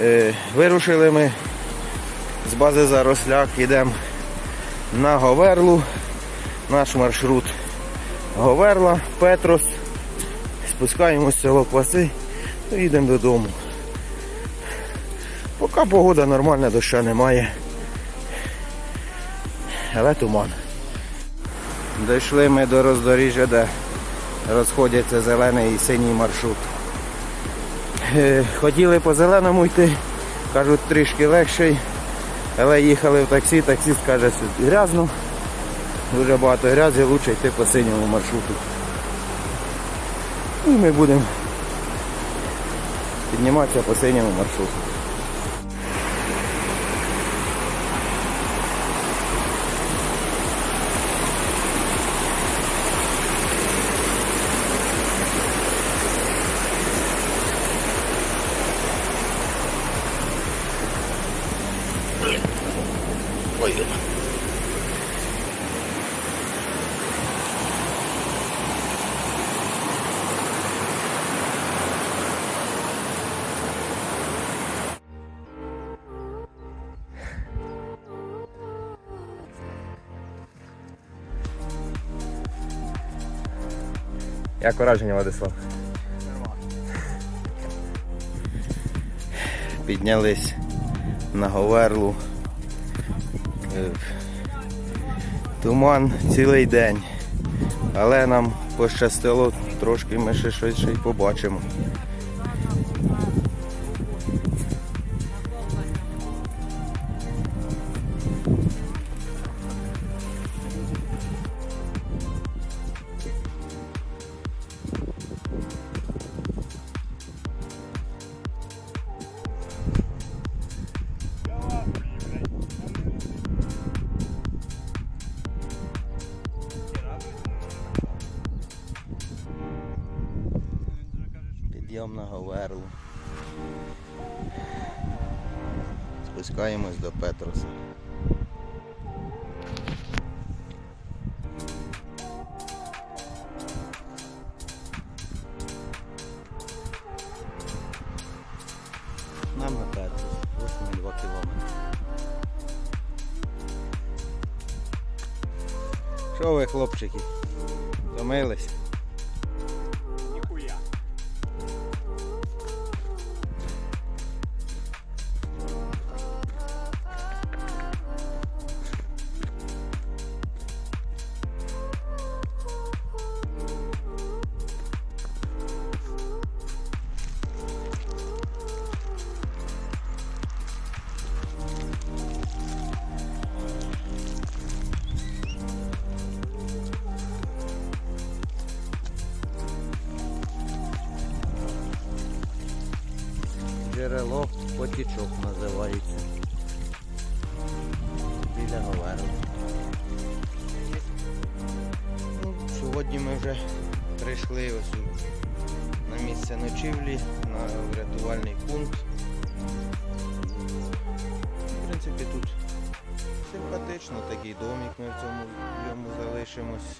Е, Вирушили ми з бази Заросляк, йдемо на Говерлу. Наш маршрут Говерла, Петрос. Спускаємось в село Кваси і їдемо додому. Поки погода нормальна, доща немає. Але туман. Дійшли ми до роздоріжжя, де розходяться зелений і синій маршрут. Е, Хотіли по зеленому йти, кажуть, трішки легший, але їхали в таксі, таксіст каже, що грязно, дуже багато грязі, краще йти по синьому маршруту. І ми будемо підніматися по синьому маршруту. Ой. Як враження, Владислав? Піднялись на Говерлу. Туман цілий день. Але нам пощастило трошки, ми ще й побачимо. Підйом на Говерлу. Спускаємось до Петроса. Нам на Петрос, 82 кілометри. Що ви, хлопчики? Втомились? Джерело потічок називається. Біля Говерли. Ну, сьогодні ми вже прийшли ось на місце ночівлі, на врятувальний пункт. В принципі, тут симпатично такий домик, ми в цьому в залишимось.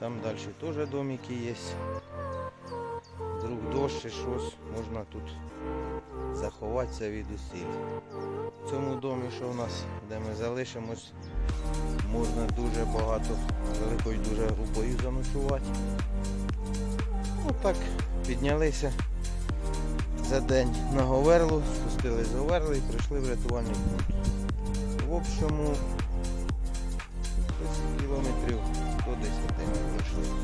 Там далі теж домики є. Вдруг дощ чи щось, можна тут заховатися від усіх. В цьому домі, що в нас, де ми залишимось, можна дуже багато великою дуже групою заночувати. Отак піднялися за день на Говерлу, спустились з Говерли і прийшли в рятувальний пункт. В общому кілометрів 110 ми пройшли.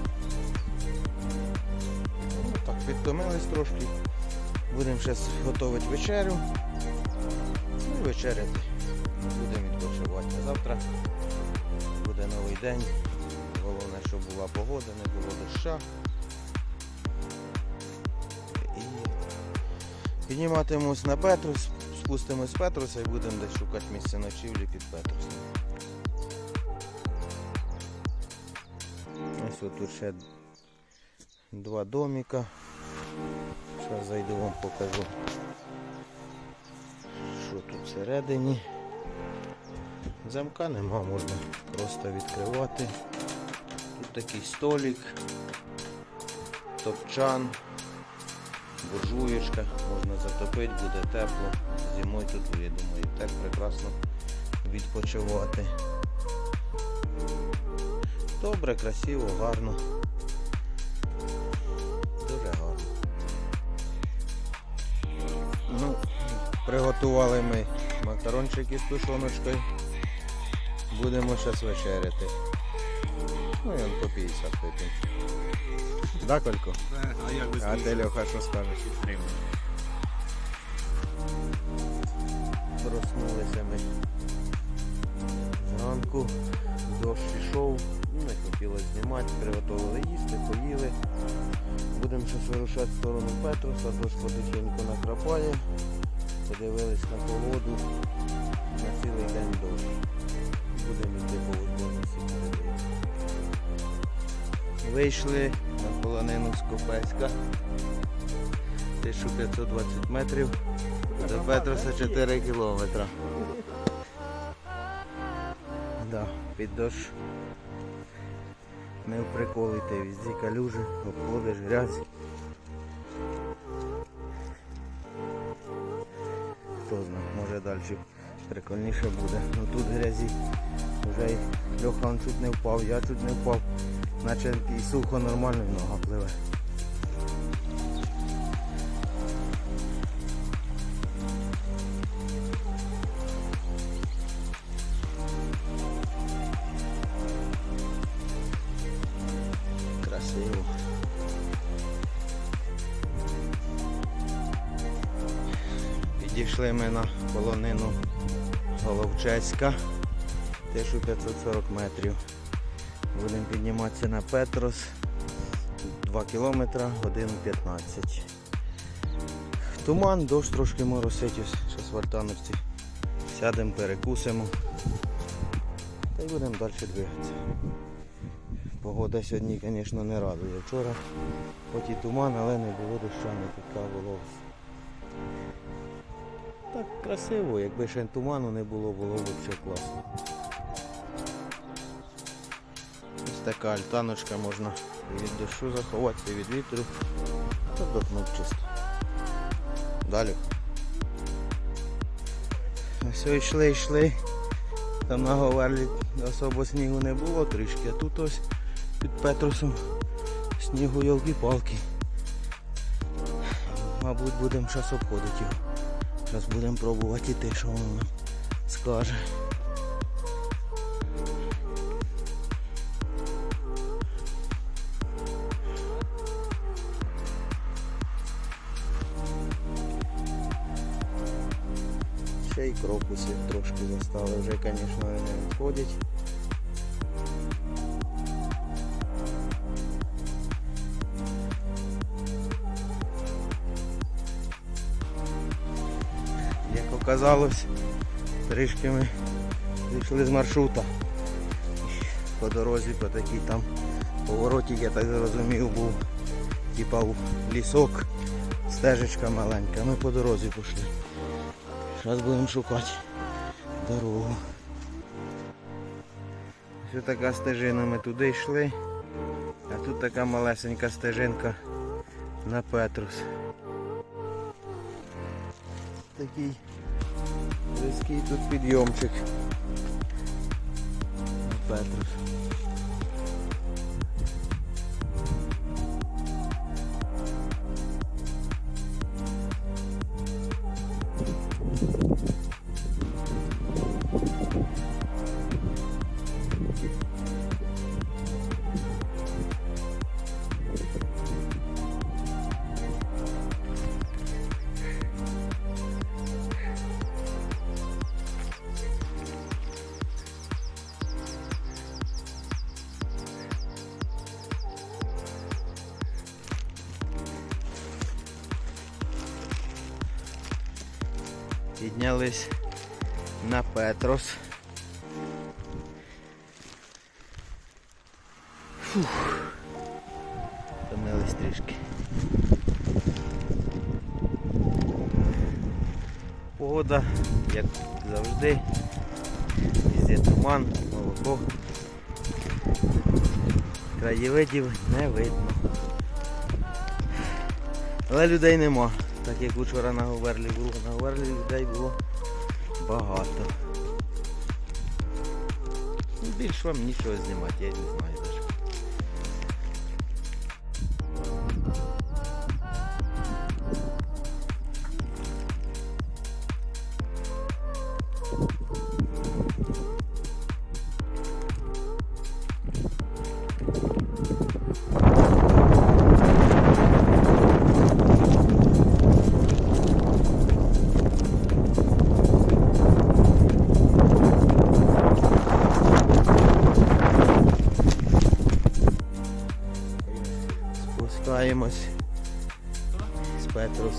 Ну, так, підтомились трошки. Будемо зараз готувати вечерю. Ну і вечеряти. Будемо відпочивати. Завтра буде новий день. Головне, щоб була погода, не було доща. І підніматимемось на Петрус, спустимось Петруса і будемо десь шукати місце ночівлі під Петрусом. Ось тут ще два домика. Зараз зайду вам покажу, що тут всередині. Замка нема, можна просто відкривати. Тут такий столик, топчан, буржуєчка, можна затопити, буде тепло. Зимою тут, я думаю, так прекрасно відпочивати. Добре, красиво, гарно. Приготували ми макарончики з тушоночкою. Будемо зараз вечеряти. Ну і он по 50 вип'ємо. Да, Колько? А як ви А ти, Льоха, що скажеш? Проснулися ми зранку, дощ ішов, ну, не хотілося знімати, приготували їсти, поїли. Будемо щось вирушати в сторону Петруса, дощ потихеньку накрапає. Подивились на погоду, на цілий день дощ. Будемо йти по возможності. Вийшли на полонину з Копецька. 1520 метрів. До Петруса 4 кілометра. Да, під дощ. Не вприколите, везде калюжі, обходиш, грязь. Може прикольніше буде. Ну тут грязі. Вже й Льохан чуть не впав, я чуть не впав. Наче і сухо нормально нога пливе. Красиво. Підійшли ми на полонину Головчеська, теж у 540 метрів. Будемо підніматися на Петрос 2 кілометри, годину 15. Туман, дощ трошки моросить, зараз в Артановці. Сядемо, перекусимо. Та й будемо далі двигатися. Погода сьогодні, звісно, не радує. Вчора хоч і туман, але не було доща, не така було. Так красиво, якби ще туману не було, було б взагалі класно. Ось така альтаночка можна від дощу заховатися, від вітру. Та чисто. Далі. Все, йшли, йшли. Там на Говерлі особо снігу не було трішки, а тут ось під Петрусом снігу йолки-палки. Мабуть, будемо зараз обходити його. Зараз будемо пробувати йти, що воно скаже. Ще й крокусів трошки застали, вже, звісно, не відходять. Оказалось, трішки ми зійшли з маршрута. По дорозі по такій там повороті, я так зрозумів, був типа лісок, стежечка маленька. Ми по дорозі пішли. Зараз будемо шукати дорогу. Ось така стежина ми туди йшли, а тут така малесенька стежинка на Петрус. Такий різкий тут підйомчик. Петрус. Піднялись на Петрос. Фух. Втомились трішки. Погода, як завжди, везде туман, молоко. Краєвидів не видно. Але людей нема. Так як вчора на Говерлі було. На Говерлі людей було багато. Більш вам нічого знімати, я не знаю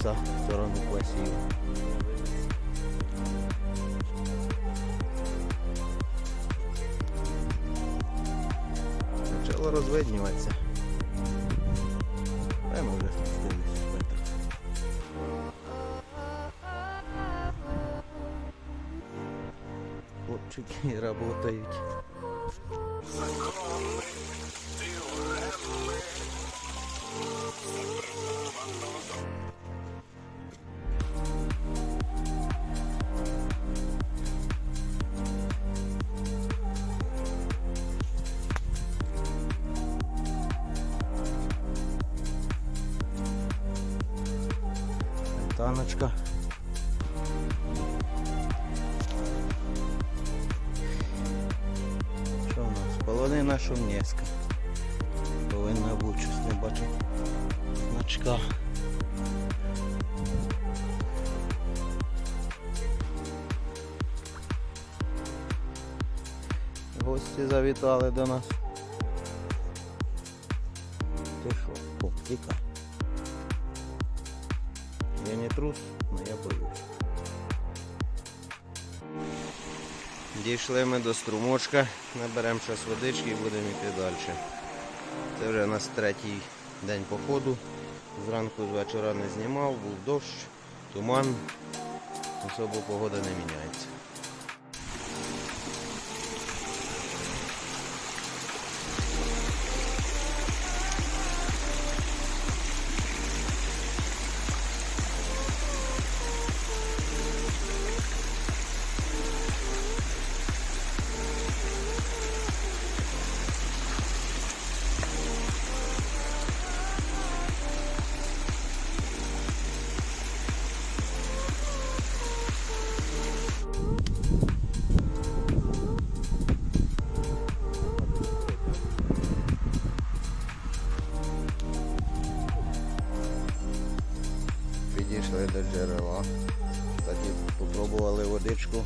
Петруса в сторону Квасів. Почало розвиднюватися. Та може з Петруса. Хлопчики працюють. Таночка. Що у нас? Полонина шумнєска. Повинна бути щось не бачу. Значка. Гості завітали до нас. Трус, но я боюсь. Дійшли ми до струмочка, наберемо зараз водички і будемо йти далі. Це вже у нас третій день походу. Зранку з вечора не знімав, був дощ, туман. Особо погода не міняється. Джерела. Кстати, попробували водичку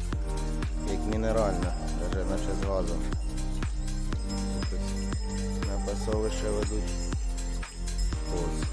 як мінеральна, навіть наче з газом. Тут На пасовище ведуть. Ось.